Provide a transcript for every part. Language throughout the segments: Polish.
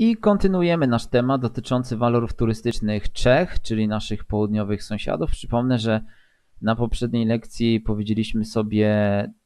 I kontynuujemy nasz temat dotyczący walorów turystycznych Czech, czyli naszych południowych sąsiadów. Przypomnę, że na poprzedniej lekcji powiedzieliśmy sobie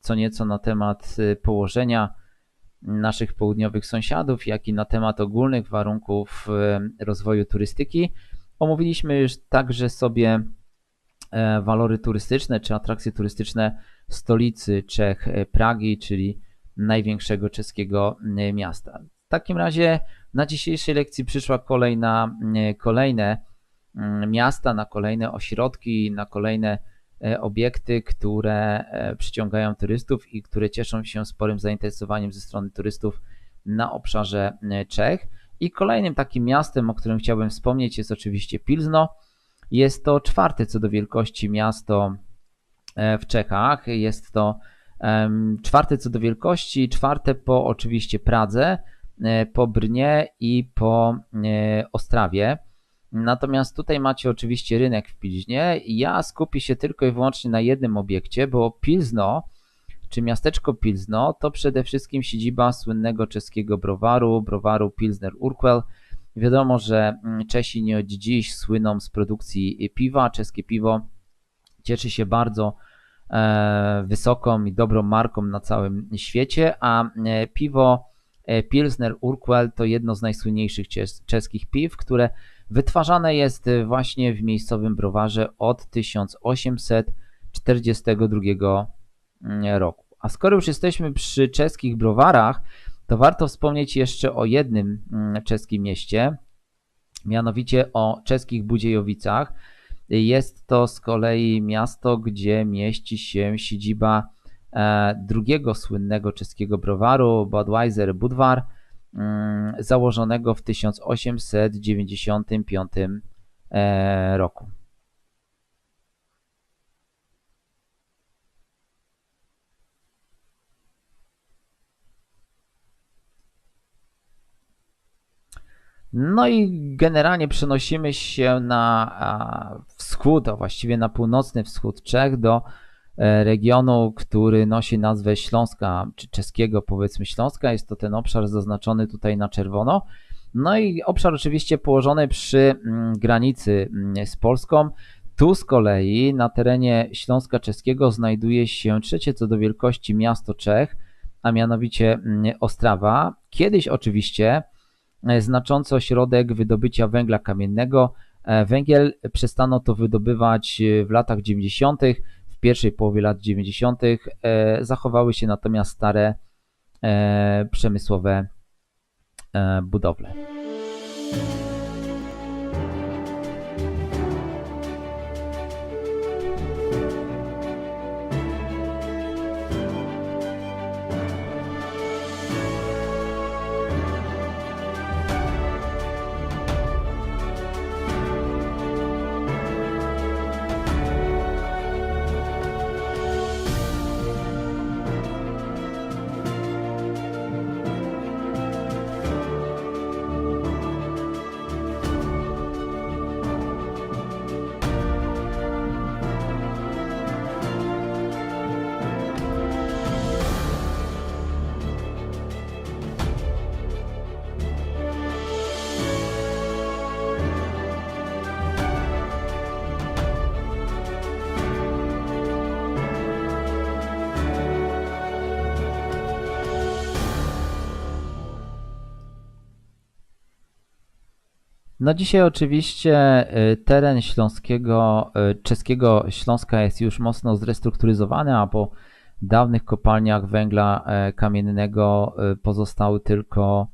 co nieco na temat y, położenia naszych południowych sąsiadów, jak i na temat ogólnych warunków y, rozwoju turystyki. Omówiliśmy już także sobie e, walory turystyczne czy atrakcje turystyczne stolicy Czech, e, Pragi, czyli największego czeskiego y, miasta. W takim razie na dzisiejszej lekcji przyszła kolej na kolejne mm, miasta, na kolejne ośrodki, na kolejne e, obiekty, które e, przyciągają turystów i które cieszą się sporym zainteresowaniem ze strony turystów na obszarze e, Czech. I kolejnym takim miastem, o którym chciałbym wspomnieć, jest oczywiście Pilzno. Jest to czwarte co do wielkości miasto w Czechach. Jest to czwarte co do wielkości, czwarte po oczywiście Pradze, E, po Brnie i po e, Ostrawie. Natomiast tutaj macie oczywiście rynek w Pilźnie. Ja skupię się tylko i wyłącznie na jednym obiekcie, bo Pilzno, czy miasteczko Pilzno, to przede wszystkim siedziba słynnego czeskiego browaru, browaru Pilsner Urquell. Wiadomo, że mm, Czesi nie od dziś słyną z produkcji piwa. Czeskie piwo cieszy się bardzo e, wysoką i dobrą marką na całym świecie, a piwo E, Pilsner Urquell to jedno z najsłynniejszych czeskich piw, które wytwarzane jest e, właśnie w miejscowym browarze od 1842 mm, roku. A skoro już jesteśmy przy czeskich browarach, to warto wspomnieć jeszcze o jednym mm, czeskim mieście, mianowicie o czeskich Budziejowicach. Jest to z kolei miasto, gdzie mieści się siedziba E, drugiego słynnego czeskiego browaru Budweiser Budwar, mm, założonego w 1895 e, roku. No i generalnie przenosimy się na wschód, a właściwie na północny wschód Czech do E, regionu, który nosi nazwę Śląska, czy czeskiego powiedzmy Śląska. Jest to ten obszar zaznaczony tutaj na czerwono. No i obszar oczywiście położony przy mm, granicy mm, z Polską. Tu z kolei na terenie Śląska Czeskiego znajduje się trzecie co do wielkości miasto Czech, a mianowicie mm, Ostrawa. Kiedyś oczywiście e, znaczący ośrodek wydobycia węgla kamiennego. E, węgiel przestano to wydobywać w latach 90 pierwszej połowie lat 90. E, zachowały się natomiast stare e, przemysłowe e, budowle. No dzisiaj oczywiście y, teren śląskiego, y, czeskiego Śląska jest już mocno zrestrukturyzowany, a po dawnych kopalniach węgla e, kamiennego y, pozostały tylko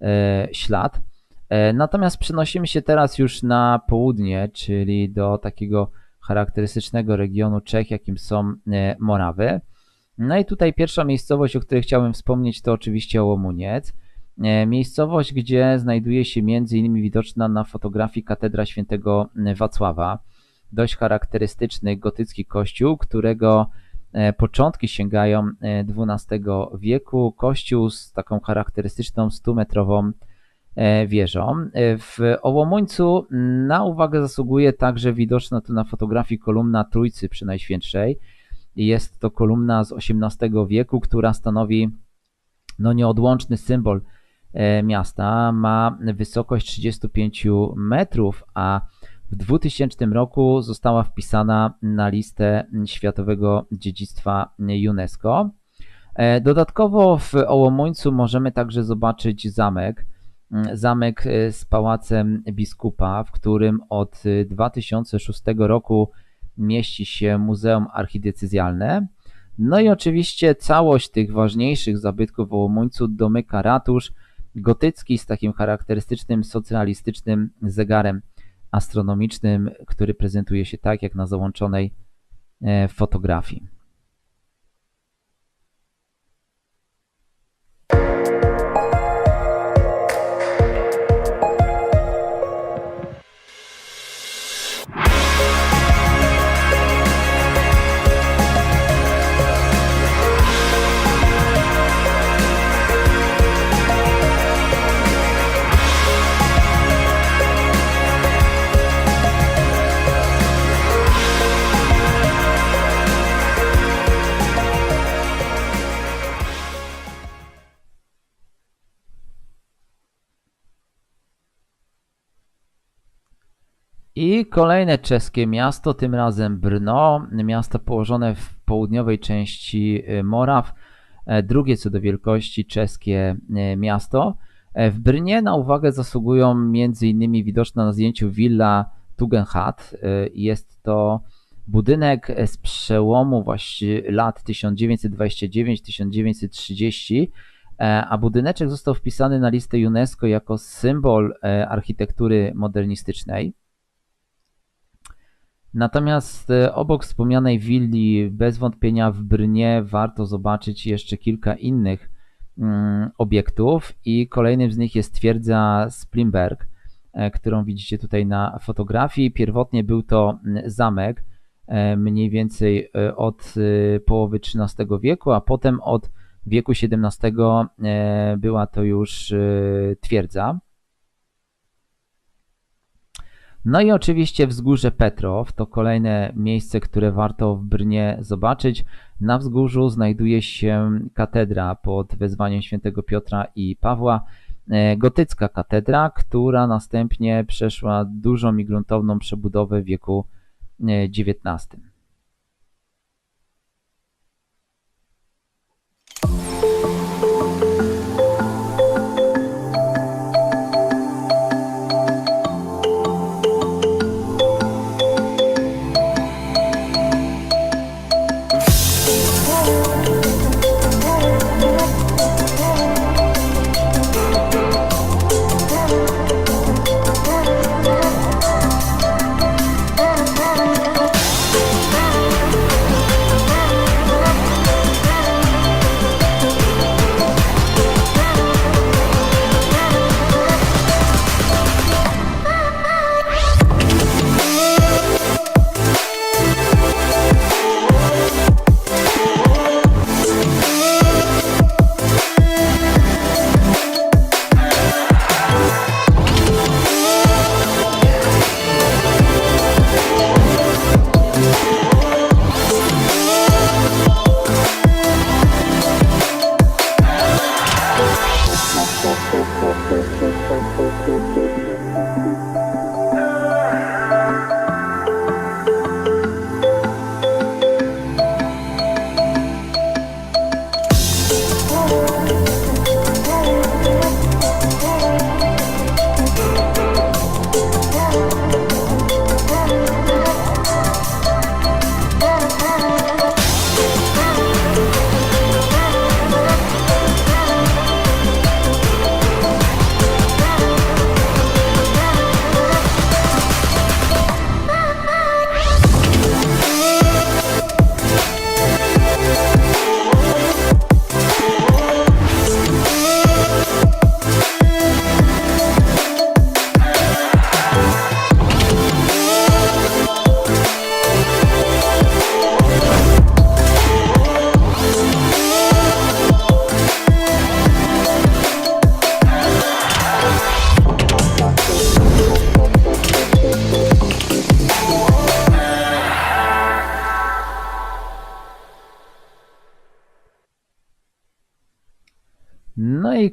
e, ślad. E, natomiast przenosimy się teraz już na południe, czyli do takiego charakterystycznego regionu Czech, jakim są Morawy. No i tutaj pierwsza miejscowość, o której chciałbym wspomnieć, to oczywiście Łomuniec. E, miejscowość, gdzie znajduje się m.in. widoczna na fotografii katedra świętego Wacława. Dość charakterystyczny gotycki kościół, którego e, początki sięgają XII e, wieku. Kościół z taką charakterystyczną 100-metrową wieżą. W Ołomuńcu na uwagę zasługuje także widoczna tu na fotografii kolumna Trójcy przy Najświętszej. Jest to kolumna z XVIII wieku, która stanowi no, nieodłączny symbol miasta ma wysokość 35 metrów, a w 2000 roku została wpisana na listę Światowego Dziedzictwa UNESCO. E, Dodatkowo w Ołomońcu możemy także zobaczyć zamek. Mm, Zamek e, z pałacem biskupa, w którym od e, 2006 roku mieści się Muzeum Archidiecezjalne. No i oczywiście całość tych ważniejszych zabytków w Ołomońcu domyka ratusz gotycki z takim charakterystycznym socjalistycznym zegarem astronomicznym, który prezentuje się tak jak na załączonej e, fotografii. I kolejne czeskie miasto, tym razem Brno, miasto położone w południowej części y, Moraw, e, drugie co do wielkości czeskie e, miasto. E, W Brnie na uwagę zasługują m.in. widoczna na zdjęciu willa Tugendhat. E, Jest to budynek z przełomu właśnie lat 1929-1930, e, a budyneczek został wpisany na listę UNESCO jako symbol e, architektury modernistycznej. Natomiast e, obok wspomnianej willi, bez wątpienia w Brnie warto zobaczyć jeszcze kilka innych mm, obiektów i kolejnym z nich jest twierdza Splimberg, e, którą widzicie tutaj na fotografii. Pierwotnie był to zamek e, mniej więcej od połowy XIII wieku, a potem od wieku XVII była to już twierdza. No i oczywiście wzgórze Petrow to kolejne miejsce, które warto w Brnie zobaczyć. Na wzgórzu znajduje się katedra pod wezwaniem świętego Piotra i Pawła, e, gotycka katedra, która następnie przeszła dużą i gruntowną przebudowę w wieku e, XIX.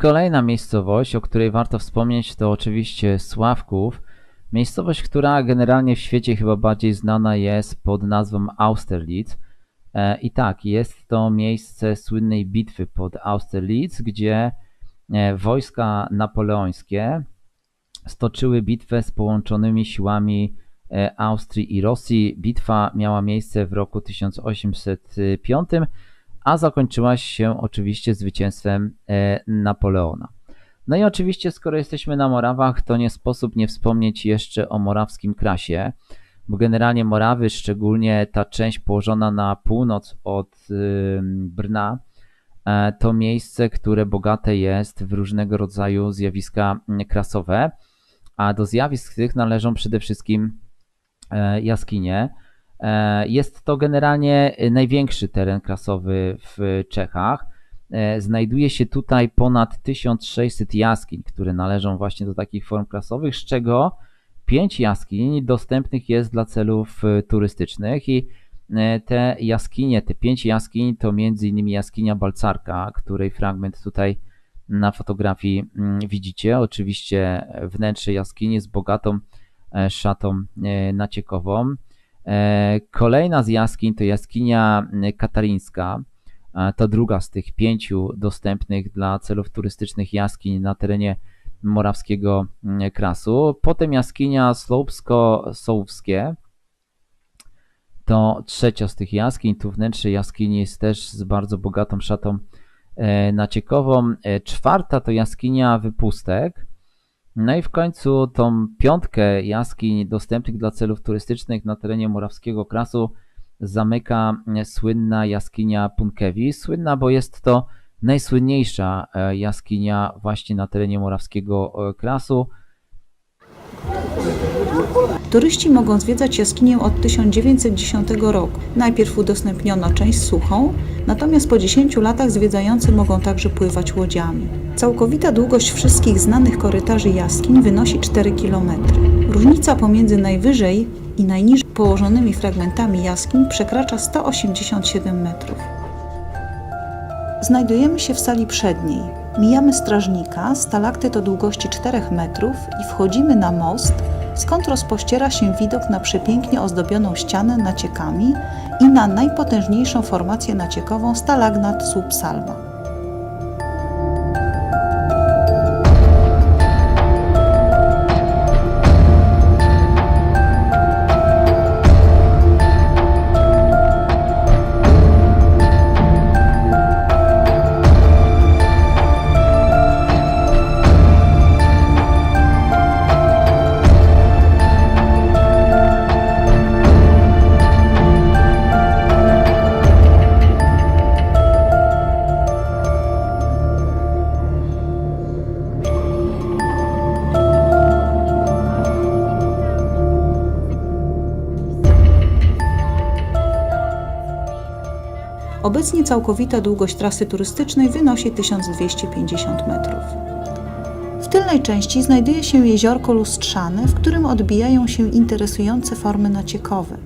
Kolejna miejscowość, o której warto wspomnieć, to oczywiście Sławków. Miejscowość, która generalnie w świecie chyba bardziej znana jest pod nazwą Austerlitz. E, I tak, jest to miejsce słynnej bitwy pod Austerlitz, gdzie e, wojska napoleońskie stoczyły bitwę z połączonymi siłami e, Austrii i Rosji. Bitwa miała miejsce w roku 1805, a zakończyła się oczywiście zwycięstwem e, Napoleona. No i oczywiście, skoro jesteśmy na Morawach, to nie sposób nie wspomnieć jeszcze o morawskim krasie, bo generalnie Morawy, szczególnie ta część położona na północ od y, Brna, e, to miejsce, które bogate jest w różnego rodzaju zjawiska krasowe, a do zjawisk tych należą przede wszystkim e, jaskinie. E, Jest to generalnie największy teren krasowy w Czechach. E, Znajduje się tutaj ponad 1600 jaskiń, które należą właśnie do takich form klasowych, z czego 5 jaskiń dostępnych jest dla celów e, turystycznych i te jaskinie, te 5 jaskiń to m.in. jaskinia Balcarka, której fragment tutaj na fotografii mm, widzicie. Oczywiście wnętrze jaskini z bogatą szatą naciekową. E, Kolejna z jaskiń to jaskinia katarińska. To druga z tych pięciu dostępnych dla celów turystycznych jaskiń na terenie morawskiego krasu. Potem jaskinia Slopsko-Sołowskie. To trzecia z tych jaskiń. Tu wnętrze jaskini jest też z bardzo bogatą szatą e, naciekową. E, Czwarta to jaskinia Wypustek. No i w końcu tą piątkę jaskiń dostępnych dla celów turystycznych na terenie morawskiego krasu zamyka słynna jaskinia Punkewi. Słynna, bo jest to najsłynniejsza e, jaskinia właśnie na terenie morawskiego e, krasu. Turyści mogą zwiedzać jaskinię od 1910 roku. Najpierw udostępniono część suchą, natomiast po 10 latach zwiedzający mogą także pływać łodziami. Całkowita długość wszystkich znanych korytarzy jaskiń wynosi 4 km. Różnica pomiędzy najwyżej i najniżej położonymi fragmentami jaskiń przekracza 187 metrów. Znajdujemy się w sali przedniej. Mijamy strażnika, stalaktyt o długości 4 metrów i wchodzimy na most, skąd rozpościera się widok na przepięknie ozdobioną ścianę naciekami i na najpotężniejszą formację naciekową stalagnat Subsalma. Obecnie całkowita długość trasy turystycznej wynosi 1250 metrów. W tylnej części znajduje się jeziorko lustrzane, w którym odbijają się interesujące formy naciekowe,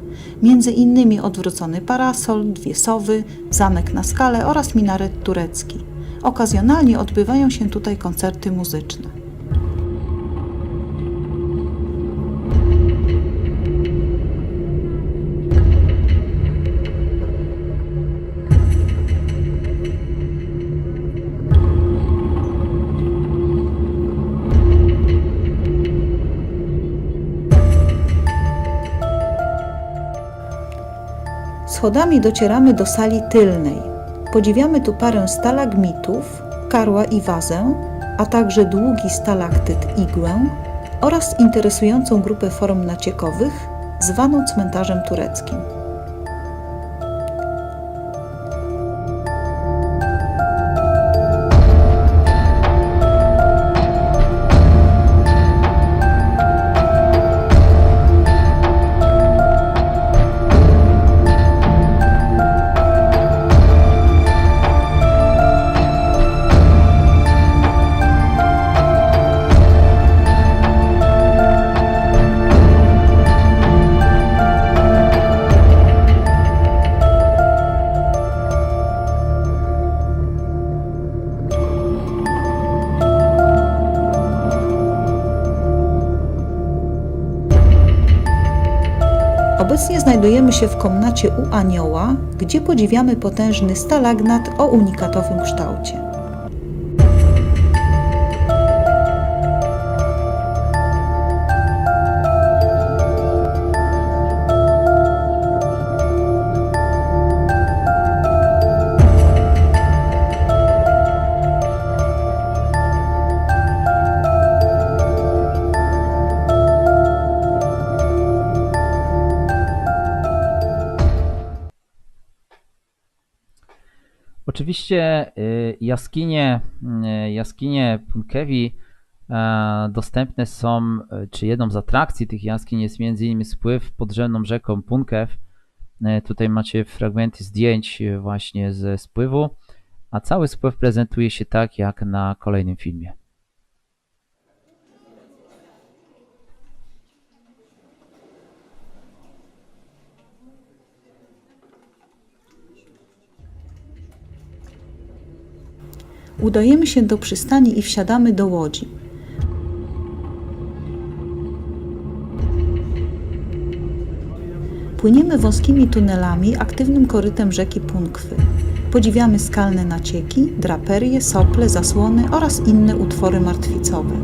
między innymi odwrócony parasol, dwie sowy, zamek na skale oraz minaret turecki. Okazjonalnie odbywają się tutaj koncerty muzyczne. Schodami docieramy do sali tylnej. Podziwiamy tu parę stalagmitów, karła i wazę, a także długi stalaktyt igłę oraz interesującą grupę form naciekowych zwaną cmentarzem tureckim. Znajdujemy się w komnacie u Anioła, gdzie podziwiamy potężny stalagnat o unikatowym kształcie. Oczywiście y, jaskinie, y, jaskinie Punkewi e, dostępne są, y, czy jedną z atrakcji tych jaskiń jest m.in. spływ podziemną rzeką Punkew. E, Tutaj macie fragmenty zdjęć właśnie ze spływu, a cały spływ prezentuje się tak jak na kolejnym filmie. Udajemy się do przystani i wsiadamy do łodzi. Płyniemy wąskimi tunelami, aktywnym korytem rzeki Punkwy. Podziwiamy skalne nacieki, draperie, sople, zasłony oraz inne utwory martwicowe.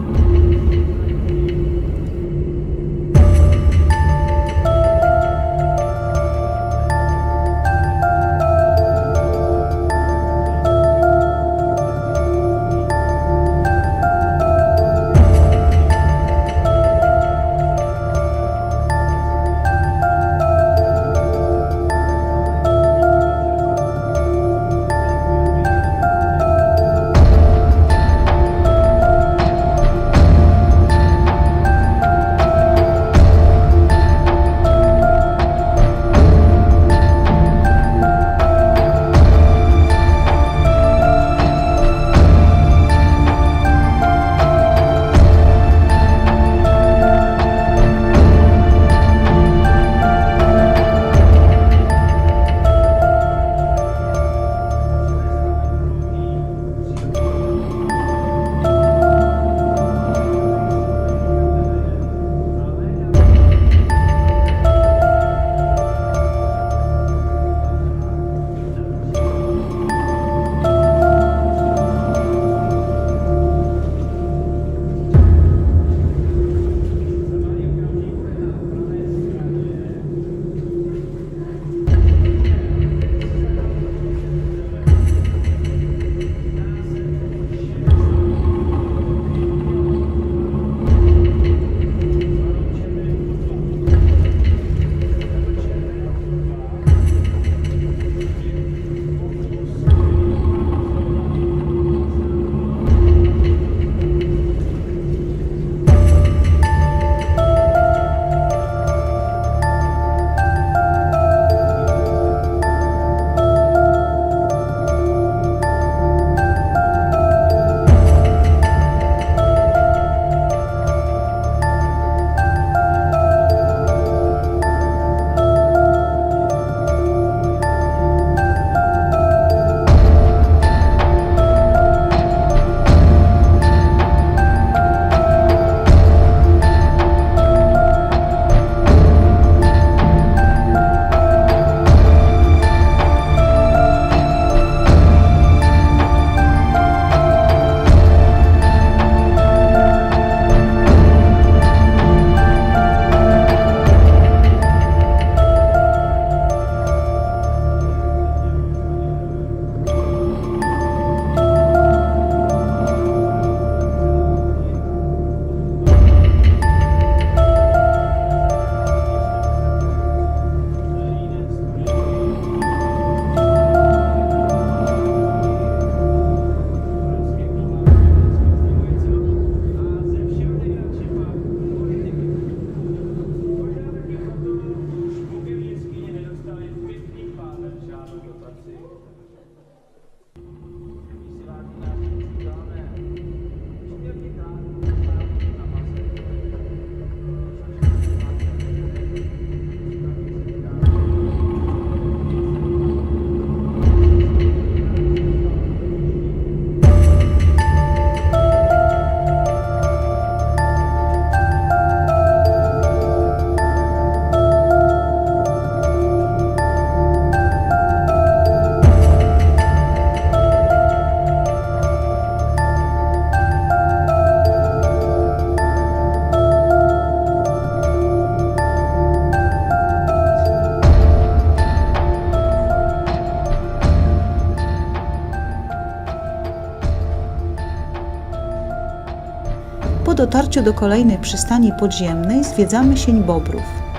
Dotarciu do kolejnej przystani podziemnej zwiedzamy sień Bobrów.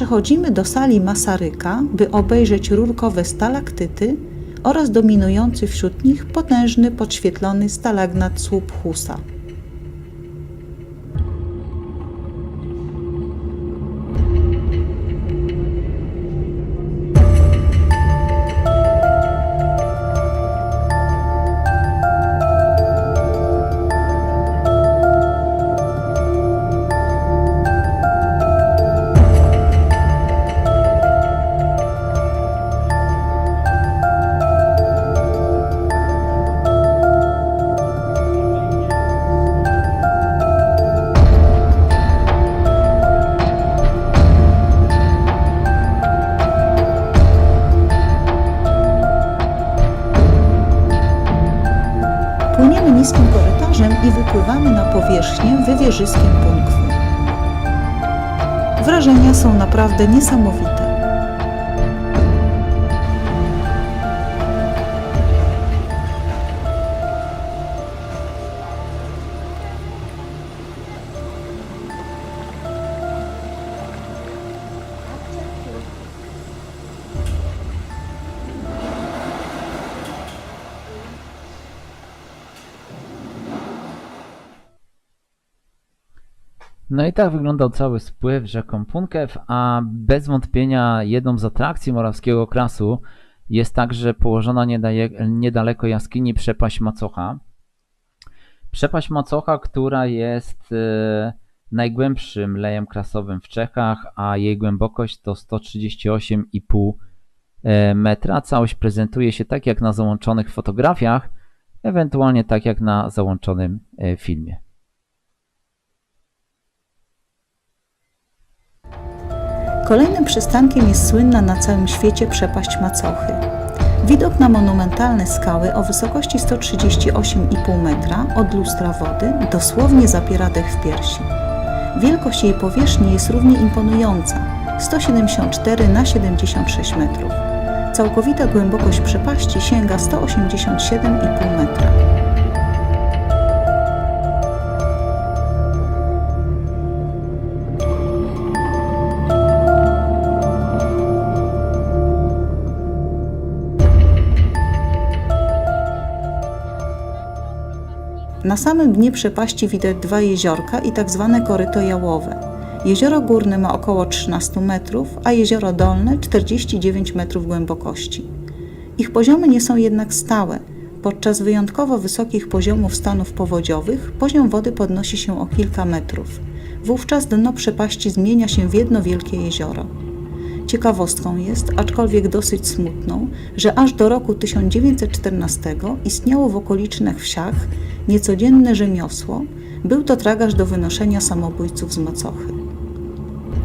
Przechodzimy do sali Masaryka, by obejrzeć rurkowe stalaktyty oraz dominujący wśród nich potężny podświetlony stalagnat słup Husa. Powierzchnię wywierzyskiem Punkwą. Wrażenia są naprawdę niesamowite. No i tak wyglądał cały spływ rzeką Punkew, a bez wątpienia jedną z atrakcji morawskiego krasu jest także położona niedaleko jaskini przepaść Macocha. Przepaść Macocha, która jest e, najgłębszym lejem krasowym w Czechach, a jej głębokość to 138,5 e, metra. Całość prezentuje się tak jak na załączonych fotografiach, ewentualnie tak jak na załączonym e, filmie. Kolejnym przystankiem jest słynna na całym świecie przepaść Macochy. Widok na monumentalne skały o wysokości 138,5 metra od lustra wody dosłownie zapiera dech w piersi. Wielkość jej powierzchni jest równie imponująca 174 na 76 metrów. Całkowita głębokość przepaści sięga 187,5 metra. Na samym dnie przepaści widać dwa jeziorka i tak zwane koryto jałowe. Jezioro górne ma około 13 metrów, a jezioro dolne 49 metrów głębokości. Ich poziomy nie są jednak stałe. Podczas wyjątkowo wysokich poziomów stanów powodziowych poziom wody podnosi się o kilka metrów. Wówczas dno przepaści zmienia się w jedno wielkie jezioro. Ciekawostką jest, aczkolwiek dosyć smutną, że aż do roku 1914 istniało w okolicznych wsiach niecodzienne rzemiosło, był to tragarz do wynoszenia samobójców z macochy.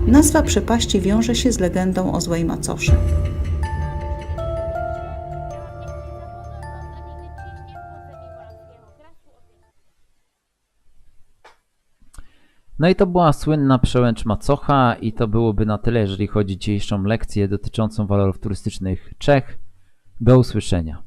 Nazwa przepaści wiąże się z legendą o złej macosze. No i to była słynna przełęcz Macocha i to byłoby na tyle, jeżeli chodzi o dzisiejszą lekcję dotyczącą walorów turystycznych Czech. Do usłyszenia.